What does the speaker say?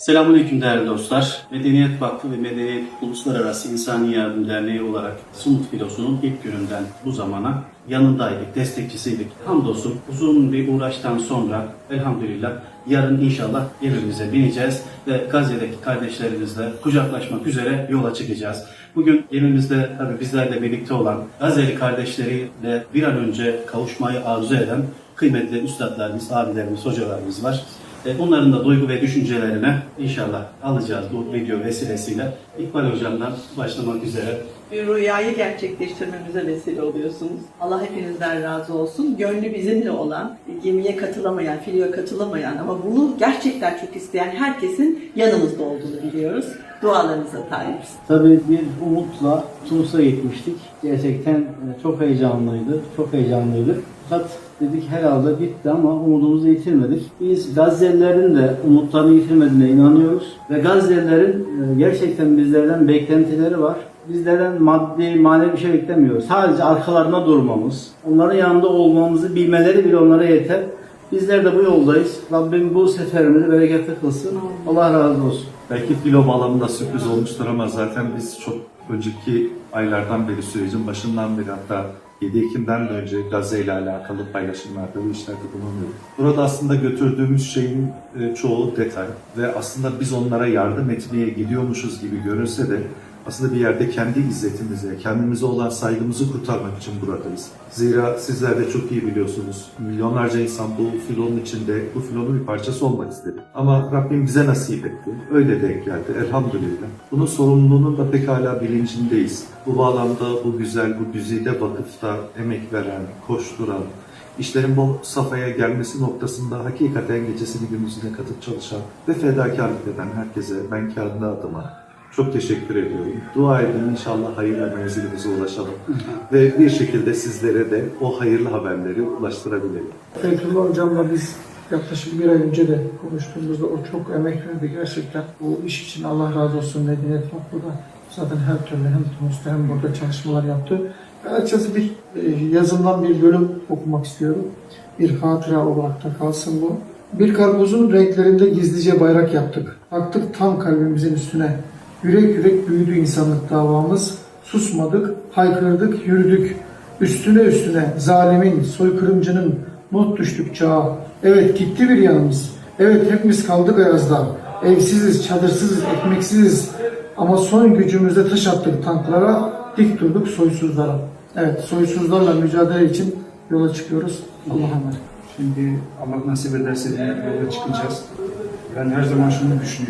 Selamünaleyküm değerli dostlar. Medeniyet Vakfı ve Medeniyet Uluslararası İnsani Yardım Derneği olarak Sumut Filosu'nun ilk gününden bu zamana yanındaydık, destekçisiydik. Hamdolsun uzun bir uğraştan sonra elhamdülillah yarın inşallah evimize bineceğiz ve Gazze'deki kardeşlerimizle kucaklaşmak üzere yola çıkacağız. Bugün gemimizde tabii bizlerle birlikte olan Gazze'li kardeşleriyle bir an önce kavuşmayı arzu eden kıymetli üstadlarımız, abilerimiz, hocalarımız var. E, Onların da duygu ve düşüncelerine inşallah alacağız bu video vesilesiyle. İkbal Hocam'dan başlamak üzere. bir rüyayı gerçekleştirmemize vesile oluyorsunuz. Allah hepinizden razı olsun. Gönlü bizimle olan, gemiye katılamayan, filoya katılamayan ama bunu gerçekten çok isteyen herkesin yanımızda olduğunu biliyoruz. Dualarınıza talibiz. Tabii bir umutla Tunus'a gitmiştik. Gerçekten e, çok heyecanlıydı, çok heyecanlıydık. Fakat dedik herhalde bitti ama umudumuzu yitirmedik. Biz Gazze'lilerin de umutlarını yitirmediğine inanıyoruz. Ve Gazze'lilerin e, gerçekten bizlerden beklentileri var. Bizlerden maddi, manevi bir şey beklemiyoruz. Sadece arkalarına durmamız, onların yanında olmamızı bilmeleri bile onlara yeter. Bizler de bu yoldayız. Rabbim bu seferimizi bereketli kılsın. Allah razı olsun. Belki filo bağlamında sürpriz olmuştur ama zaten biz çok önceki aylardan beri sürecin başından beri hatta 7 Ekim'den de önce Gazze ile alakalı paylaşımlarda bu işlerde bulunuyoruz. Burada aslında götürdüğümüz şeyin e, çoğu detay ve aslında biz onlara yardım etmeye gidiyormuşuz gibi görünse de aslında bir yerde kendi izzetimize, kendimize olan saygımızı kurtarmak için buradayız. Zira sizler de çok iyi biliyorsunuz. Milyonlarca insan bu filonun içinde, bu filonun bir parçası olmak istedi. Ama Rabbim bize nasip etti. Öyle denk geldi elhamdülillah. Bunun sorumluluğunun da pekala bilincindeyiz. Bu bağlamda bu güzel, bu güzide vakıfta emek veren, koşturan, işlerin bu safhaya gelmesi noktasında hakikaten gecesini gündüzüne katıp çalışan ve fedakarlık eden herkese ben kendi adıma çok teşekkür ediyorum. Dua edin inşallah hayırlı menzilimize ulaşalım. Ve bir şekilde sizlere de o hayırlı haberleri ulaştırabilelim. Feyzullah Hocam'la biz yaklaşık bir ay önce de konuştuğumuzda o çok emek verdi gerçekten. Bu iş için Allah razı olsun Medeniyet Vakfı'da zaten her türlü hem Tunus'ta hem burada çalışmalar yaptı. Ben açıkçası bir e, yazımdan bir bölüm okumak istiyorum. Bir hatıra olarak da kalsın bu. Bir karpuzun renklerinde gizlice bayrak yaptık. Aktık tam kalbimizin üstüne. Yürek yürek büyüdü insanlık davamız. Susmadık, haykırdık, yürüdük. Üstüne üstüne zalimin, soykırımcının not düştük çağa. Evet gitti bir yanımız. Evet hepimiz kaldık ayazda. Evsiziz, çadırsızız, ekmeksiziz. Ama son gücümüzle taş attık tanklara, dik durduk soysuzlara. Evet, soysuzlarla mücadele için yola çıkıyoruz. Allah'a emanet. Şimdi Allah nasip ederse yola çıkacağız. Ben her zaman şunu düşünüyorum.